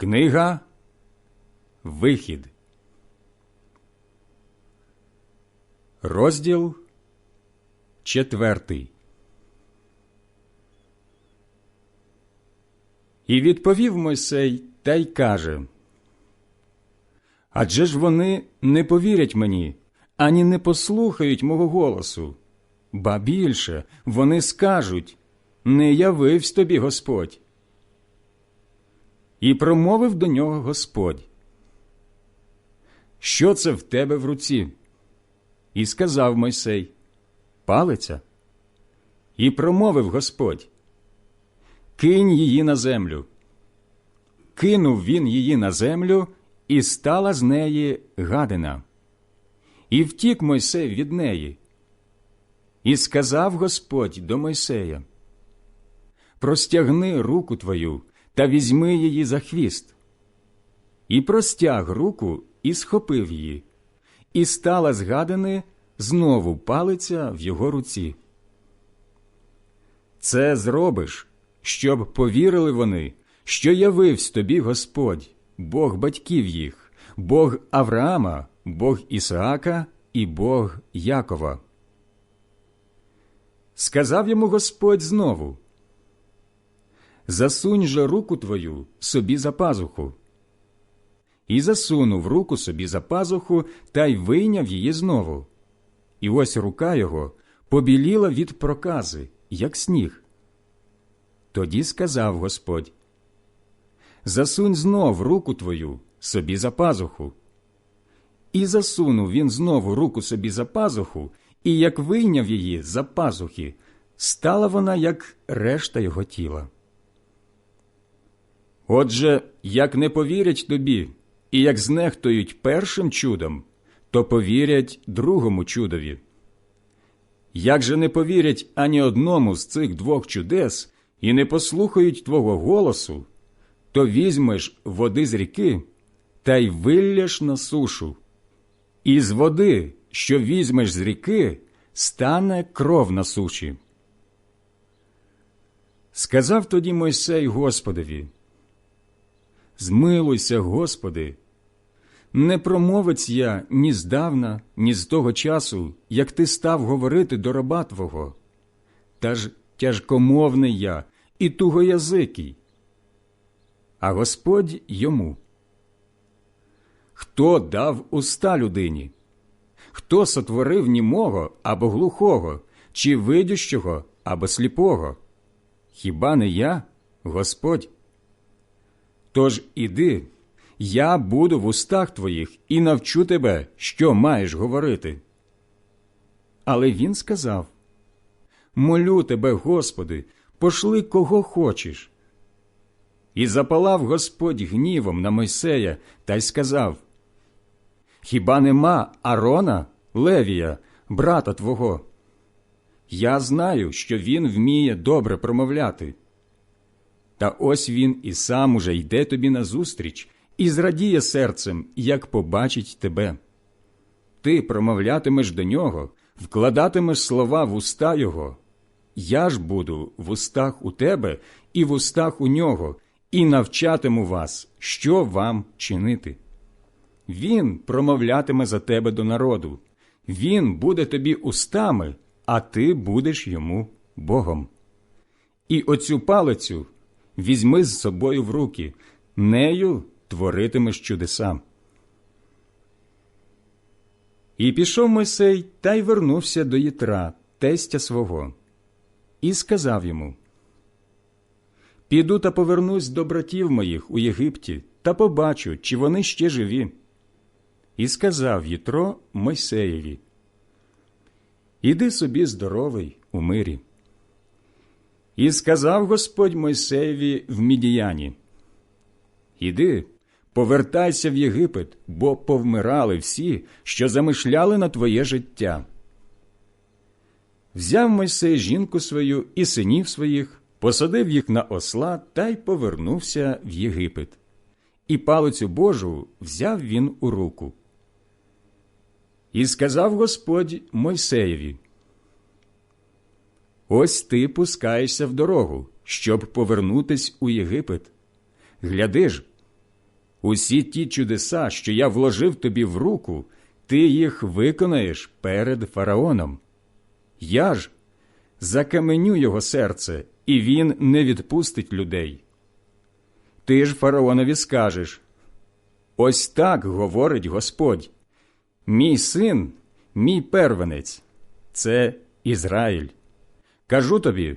Книга Вихід. Розділ четвертий. І відповів Мойсей та й каже Адже ж вони не повірять мені, ані не послухають мого голосу. Ба більше вони скажуть Не явивсь тобі Господь. І промовив до нього Господь. Що це в тебе в руці? І сказав Мойсей Палиця. І промовив Господь Кинь її на землю. Кинув він її на землю, і стала з неї гадина. І втік Мойсей від неї. І сказав Господь до Мойсея Простягни руку твою та візьми її за хвіст. І простяг руку і схопив її, і стала з гадини знову палиця в його руці. Це зробиш, щоб повірили вони, що явився тобі Господь, Бог батьків їх, Бог Авраама, Бог Ісаака і Бог Якова. Сказав йому Господь знову Засунь же руку твою собі за пазуху. І засунув руку собі за пазуху та й вийняв її знову. І ось рука його побіліла від прокази, як сніг. Тоді сказав Господь Засунь знов руку твою собі за пазуху. І засунув він знову руку собі за пазуху, і як вийняв її за пазухи, стала вона, як решта його тіла. Отже, як не повірять тобі, і як знехтують першим чудом, то повірять другому чудові. Як же не повірять ані одному з цих двох чудес і не послухають твого голосу, то візьмеш води з ріки та й вилляш на сушу, і з води, що візьмеш з ріки, стане кров на суші. Сказав тоді Мойсей Господові Змилуйся, Господи. Не промовець я ні здавна, ні з того часу, як ти став говорити до раба Твого. Та ж тяжкомовний я і тугоязикий. А Господь йому. Хто дав уста людині? Хто сотворив німого або глухого, чи видющого або сліпого? Хіба не я, Господь? Тож іди, я буду в устах твоїх і навчу тебе, що маєш говорити. Але він сказав Молю тебе, Господи, пошли кого хочеш. І запалав Господь гнівом на Мойсея та й сказав Хіба нема Арона, Левія, брата твого? Я знаю, що він вміє добре промовляти. Та ось він і сам уже йде тобі назустріч і зрадіє серцем, як побачить тебе. Ти промовлятимеш до нього, вкладатимеш слова в уста його. Я ж буду в устах у тебе і в устах у нього, і навчатиму вас, що вам чинити. Він промовлятиме за тебе до народу, він буде тобі устами, а ти будеш йому Богом. І оцю палицю візьми з собою в руки, нею творитимеш чудеса. І пішов Мойсей та й вернувся до Єтра, тестя свого, і сказав йому Піду та повернусь до братів моїх у Єгипті та побачу, чи вони ще живі. І сказав Єтро Мойсеєві Іди собі здоровий у мирі. І сказав Господь Мойсеєві в Мідіяні Іди, повертайся в Єгипет, бо повмирали всі, що замишляли на твоє життя. Взяв Мойсей жінку свою і синів своїх, посадив їх на осла та й повернувся в Єгипет. І палицю Божу взяв він у руку. І сказав Господь Мойсеєві Ось ти пускаєшся в дорогу, щоб повернутись у Єгипет. Гляди ж, Усі ті чудеса, що я вложив тобі в руку, ти їх виконаєш перед фараоном. Я ж закаменю його серце, і він не відпустить людей. Ти ж фараонові скажеш ось так говорить Господь. Мій син, мій первенець, це Ізраїль. Кажу тобі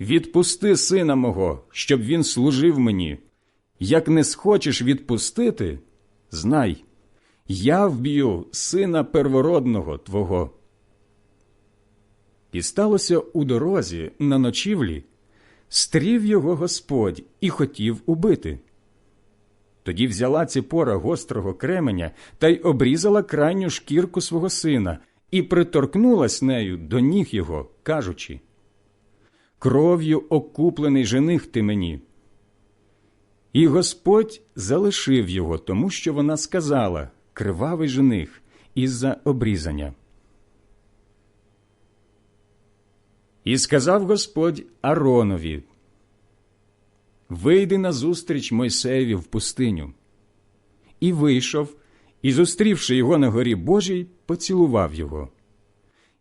відпусти сина мого, щоб він служив мені. Як не схочеш відпустити, знай, я вб'ю сина первородного твого. І сталося у дорозі на ночівлі, стрів його Господь і хотів убити. Тоді взяла ціпора гострого кременя та й обрізала крайню шкірку свого сина і приторкнулась нею до ніг його, кажучи Кров'ю окуплений жених ти мені. І Господь залишив його, тому що вона сказала кривавий жених із-за обрізання. І сказав Господь Аронові Вийди назустріч Мойсеєві в пустиню. І вийшов, і, зустрівши його на горі Божій, поцілував його.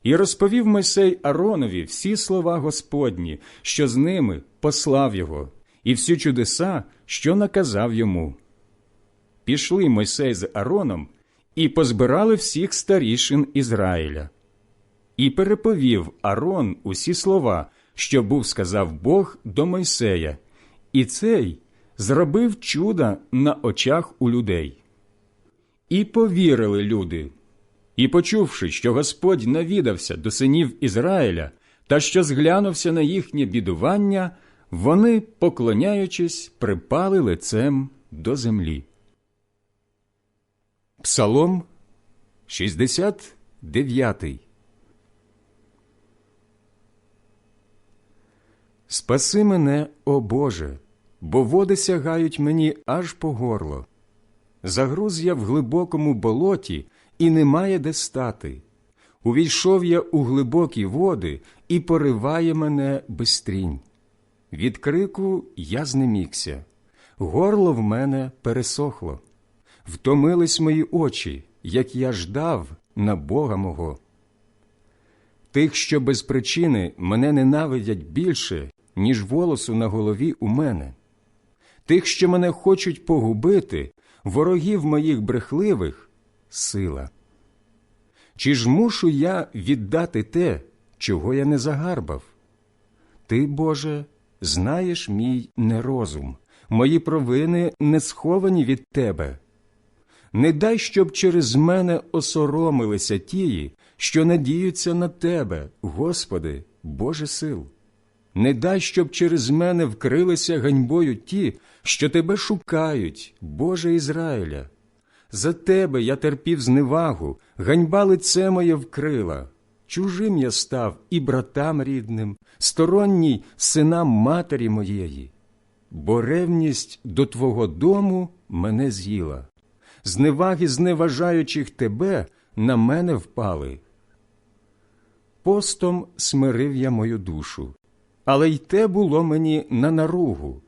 І розповів Мойсей Аронові всі слова Господні, що з ними послав його, і всі чудеса, що наказав йому. Пішли Мойсей з Ароном і позбирали всіх старішин Ізраїля. І переповів Арон усі слова, що був сказав Бог до Мойсея, і цей зробив чуда на очах у людей. І повірили люди. І, почувши, що Господь навідався до синів Ізраїля та що зглянувся на їхнє бідування, вони, поклоняючись, припали лицем до землі. Псалом 69 Спаси мене, о Боже, бо води сягають мені аж по горло. Загруз я в глибокому болоті, і немає де стати. Увійшов я у глибокі води і пориває мене безстрінь. Від крику я знемігся, горло в мене пересохло. Втомились мої очі, як я ждав на Бога мого. Тих, що без причини мене ненавидять більше, ніж волосу на голові у мене. Тих, що мене хочуть погубити, ворогів моїх брехливих сила. Чи ж мушу я віддати те, чого я не загарбав? Ти, Боже, знаєш мій нерозум, мої провини не сховані від Тебе. Не дай, щоб через мене осоромилися тії, що надіються на Тебе, Господи, Боже сил. Не дай, щоб через мене вкрилися ганьбою ті, що Тебе шукають, Боже Ізраїля. За Тебе я терпів зневагу, ганьба лице моє вкрила. Чужим я став і братам рідним, сторонній синам матері моєї, бо ревність до Твого дому мене з'їла. Зневаги зневажаючих тебе на мене впали. Постом смирив я мою душу, але й те було мені на наругу.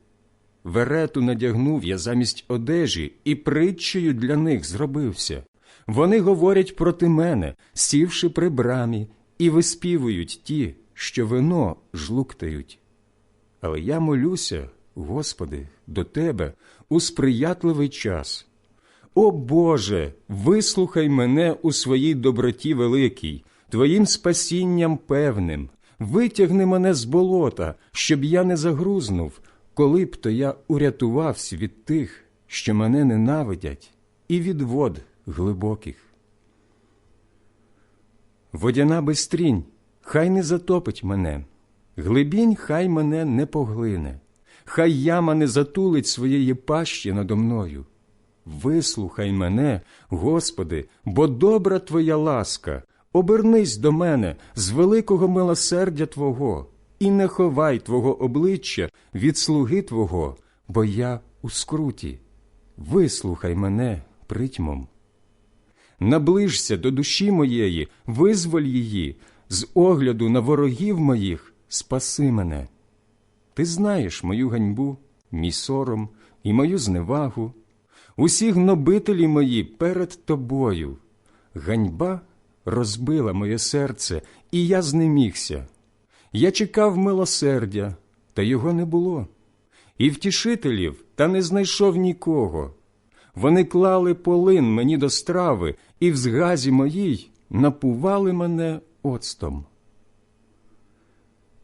Верету надягнув я замість одежі і притчею для них зробився. Вони говорять проти мене, сівши при брамі, і виспівують ті, що вино жлуктають. Але я молюся, Господи, до Тебе у сприятливий час. О Боже, вислухай мене у своїй доброті великій, Твоїм спасінням певним, витягни мене з болота, щоб я не загрузнув, коли б то я урятувався від тих, що мене ненавидять, і від вод глибоких. Водяна безстрінь, хай не затопить мене, глибінь хай мене не поглине, хай яма не затулить своєї пащі надо мною. Вислухай мене, Господи, бо добра Твоя ласка, обернись до мене з великого милосердя Твого, і не ховай Твого обличчя від слуги Твого, бо я у скруті. Вислухай мене притьмом. Наближся до душі моєї, визволь її, з огляду на ворогів моїх, спаси мене. Ти знаєш мою ганьбу, мій сором і мою зневагу. усі гнобителі мої перед тобою. Ганьба розбила моє серце, і я знемігся. Я чекав милосердя, та його не було, і втішителів, та не знайшов нікого. Вони клали полин мені до страви, і в згазі моїй напували мене оцтом.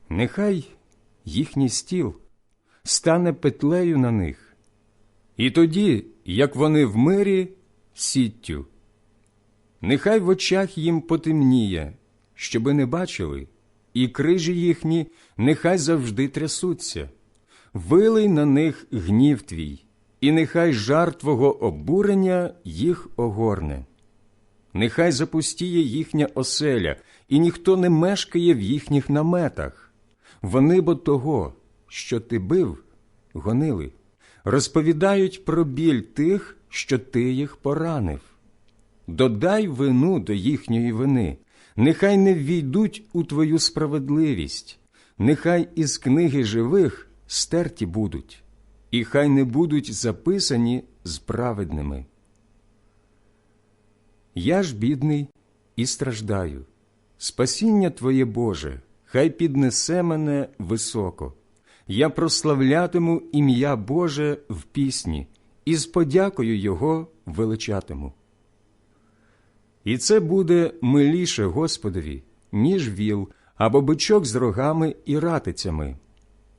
Нехай їхній стіл стане петлею на них, і тоді, як вони в мирі, сіттю. Нехай в очах їм потемніє, щоби не бачили, і крижі їхні нехай завжди трясуться, вилий на них гнів твій, і нехай жар твого обурення їх огорне. Нехай запустіє їхня оселя, і ніхто не мешкає в їхніх наметах. Вони бо того, що ти бив, гонили, розповідають про біль тих, що ти їх поранив. Додай вину до їхньої вини, нехай не ввійдуть у твою справедливість, нехай із книги живих стерті будуть, і хай не будуть записані з праведними. Я ж бідний і страждаю. Спасіння Твоє Боже, хай піднесе мене високо. Я прославлятиму ім'я Боже в пісні і з подякою Його величатиму. І це буде миліше Господові, ніж віл або бичок з рогами і ратицями.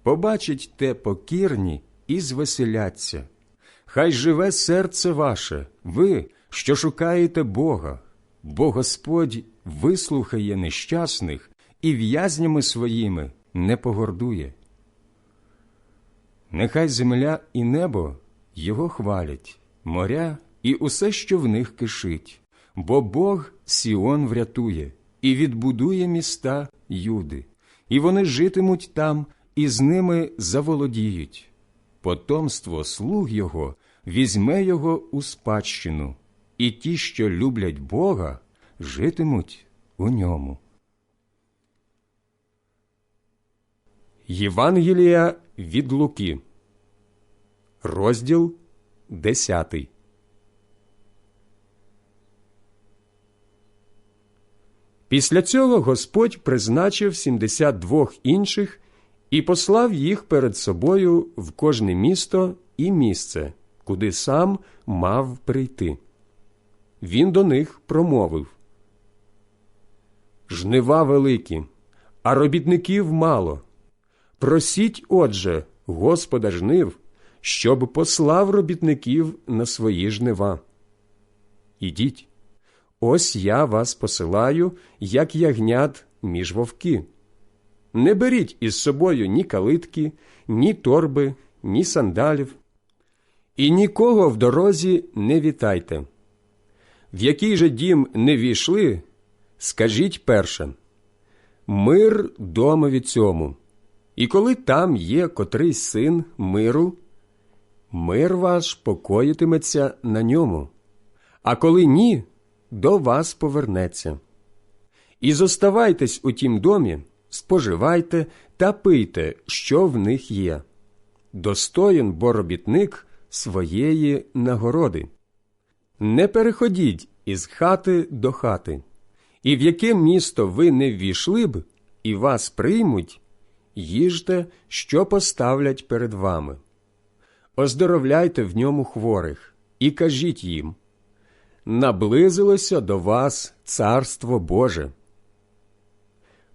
Побачить те покірні і звеселяться. Хай живе серце ваше, ви, що шукаєте Бога, бо Господь вислухає нещасних і в'язнями своїми не погордує. Нехай земля і небо його хвалять, моря і усе, що в них кишить, бо Бог Сіон врятує і відбудує міста Юди, і вони житимуть там, і з ними заволодіють. Потомство слуг його візьме його у спадщину, і ті, що люблять Бога, житимуть у ньому. Євангелія від Луки, розділ 10. Після цього Господь призначив 72 інших і послав їх перед собою в кожне місто і місце, куди сам мав прийти. Він до них промовив Жнива великі, а робітників мало. Просіть, отже, Господа жнив, щоб послав робітників на свої жнива. Ідіть, ось я вас посилаю, як ягнят між вовки. Не беріть із собою ні калитки, ні торби, ні сандалів, і нікого в дорозі не вітайте. В який же дім не війшли, скажіть перше мир домові цьому, і коли там є котрийсь син миру, мир ваш покоїтиметься на ньому, а коли ні, до вас повернеться. І зоставайтесь у тім домі, споживайте та пийте, що в них є. Достоїн бо робітник своєї нагороди. Не переходіть із хати до хати, і в яке місто ви не ввійшли б, і вас приймуть, їжте, що поставлять перед вами. Оздоровляйте в ньому хворих і кажіть їм наблизилося до вас Царство Боже.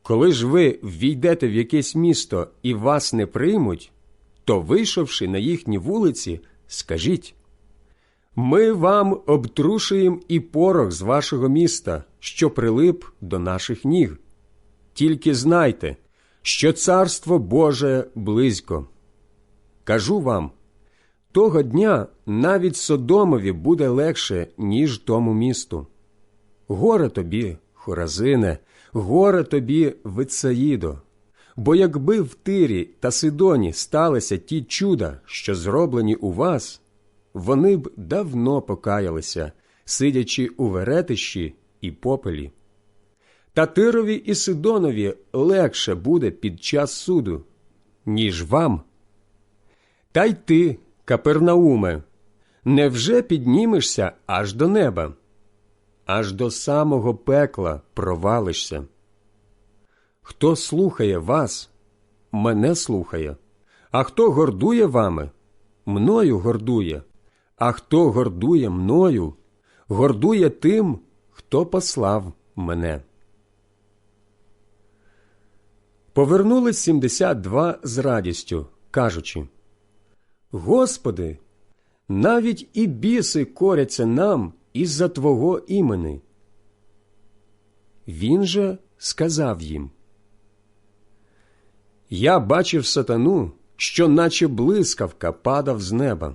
Коли ж ви ввійдете в якесь місто і вас не приймуть, то, вийшовши на їхні вулиці, скажіть ми вам обтрушуємо і порох з вашого міста, що прилип до наших ніг. Тільки знайте, що Царство Боже близько. Кажу вам того дня навіть Содомові буде легше, ніж тому місту. Горе тобі, Хоразине, горе тобі, Вицаїдо, бо якби в Тирі та Сидоні сталися ті чуда, що зроблені у вас, вони б давно покаялися, сидячи у веретищі і попелі. Та Тирові і Сидонові легше буде під час суду, ніж вам. Та й ти, Капернауме, невже піднімешся аж до неба, аж до самого пекла провалишся? Хто слухає вас, мене слухає, а хто гордує вами, мною гордує, а хто гордує мною, гордує тим, хто послав мене. Повернулись 72 з радістю, кажучи Господи, навіть і біси коряться нам із-за Твого імени. Він же сказав їм Я бачив сатану, що наче блискавка падав з неба.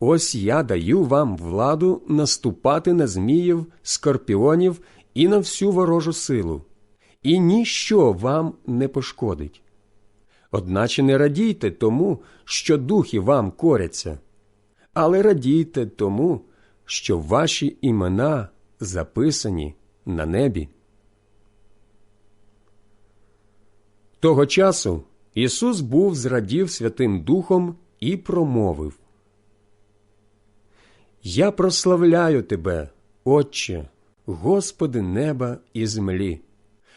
Ось я даю вам владу наступати на зміїв, скорпіонів і на всю ворожу силу, і ніщо вам не пошкодить. Одначе не радійте тому, що духи вам коряться, але радійте тому, що ваші імена записані на небі. Того часу Ісус був зрадів Святим Духом і промовив Я прославляю Тебе, Отче, Господи неба і землі,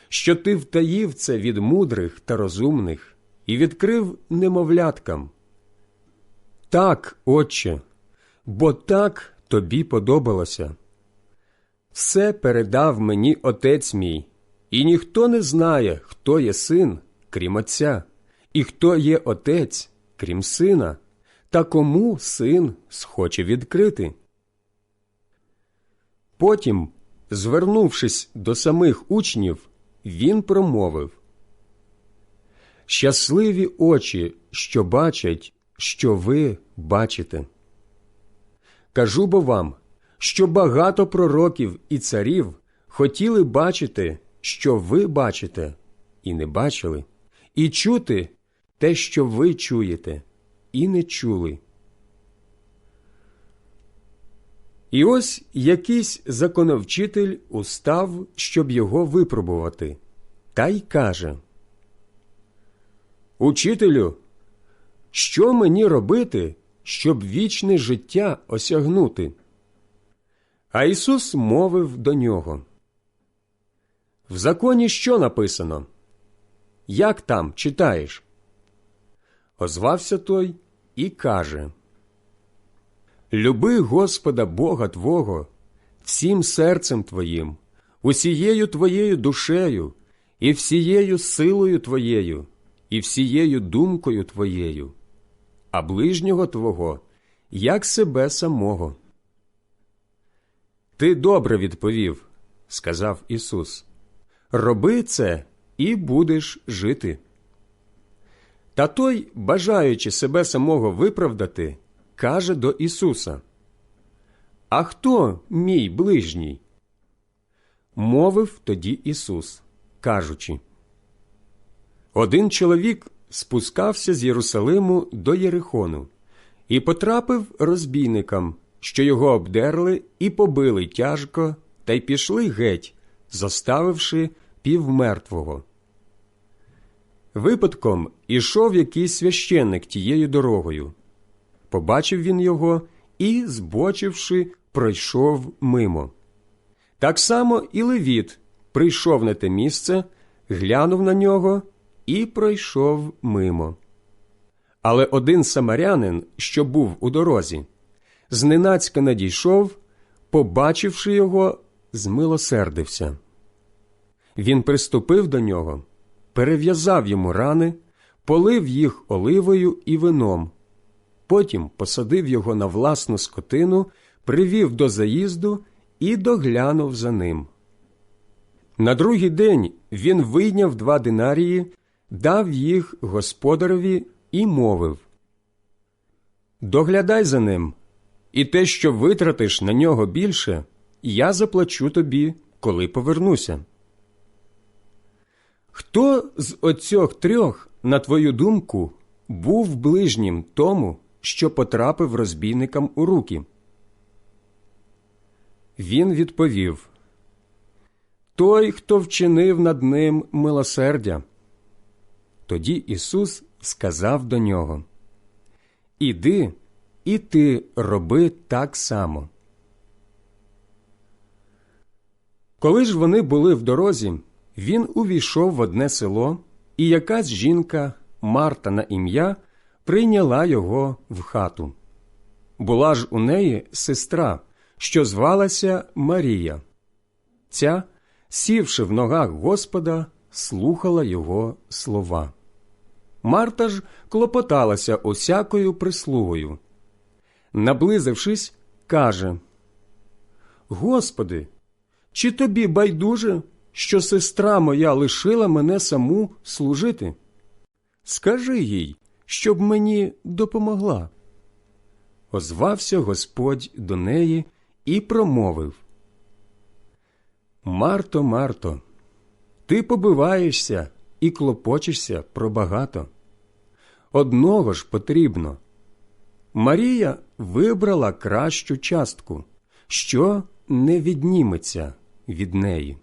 що Ти втаїв це від мудрих та розумних і відкрив немовляткам. Так, Отче, бо так тобі подобалося. Все передав мені отець мій, і ніхто не знає, хто є син, крім Отця, і хто є отець, крім сина, та кому син схоче відкрити. Потім, звернувшись до самих учнів, він промовив Щасливі очі, що бачать, що ви бачите. Кажу бо вам, що багато пророків і царів хотіли бачити, що ви бачите, і не бачили, і чути те, що ви чуєте, і не чули. І ось якийсь законовчитель устав, щоб його випробувати, та й каже Учителю, що мені робити, щоб вічне життя осягнути? А Ісус мовив до нього. В законі що написано? Як там читаєш? Озвався той і каже Люби Господа Бога Твого всім серцем Твоїм, усією Твоєю душею і всією силою Твоєю, і всією думкою Твоєю, а ближнього Твого, як себе самого. Ти добре відповів, сказав Ісус. Роби це і будеш жити. Та той, бажаючи себе самого виправдати, каже до Ісуса А хто мій ближній? Мовив тоді Ісус, кажучи Один чоловік спускався з Єрусалиму до Єрихону і потрапив розбійникам, що його обдерли і побили тяжко, та й пішли геть, заставивши півмертвого. Випадком ішов якийсь священник тією дорогою. Побачив він його і, збочивши, пройшов мимо. Так само і Левіт прийшов на те місце, глянув на нього і пройшов мимо. Але один самарянин, що був у дорозі, зненацька надійшов, побачивши його, змилосердився. Він приступив до нього, перев'язав йому рани, полив їх оливою і вином, потім посадив його на власну скотину, привів до заїзду і доглянув за ним. На другий день він вийняв два динарії, дав їх господареві і мовив Доглядай за ним, і те, що витратиш на нього більше, я заплачу тобі, коли повернуся. Хто з оцьох трьох, на твою думку, був ближнім тому, що потрапив розбійникам у руки? Він відповів Той, хто вчинив над ним милосердя. Тоді Ісус сказав до нього Іди і ти роби так само. Коли ж вони були в дорозі, він увійшов в одне село, і якась жінка, Марта на ім'я, прийняла його в хату. Була ж у неї сестра, що звалася Марія. Ця, сівши в ногах Господа, слухала його слова. Марта ж клопоталася усякою прислугою. Наблизившись, каже Господи, чи тобі байдуже, що сестра моя лишила мене саму служити? Скажи їй, щоб мені допомогла. Озвався Господь до неї і промовив Марто, Марто, ти побиваєшся і клопочешся про багато. Одного ж потрібно. Марія вибрала кращу частку, що не відніметься від неї.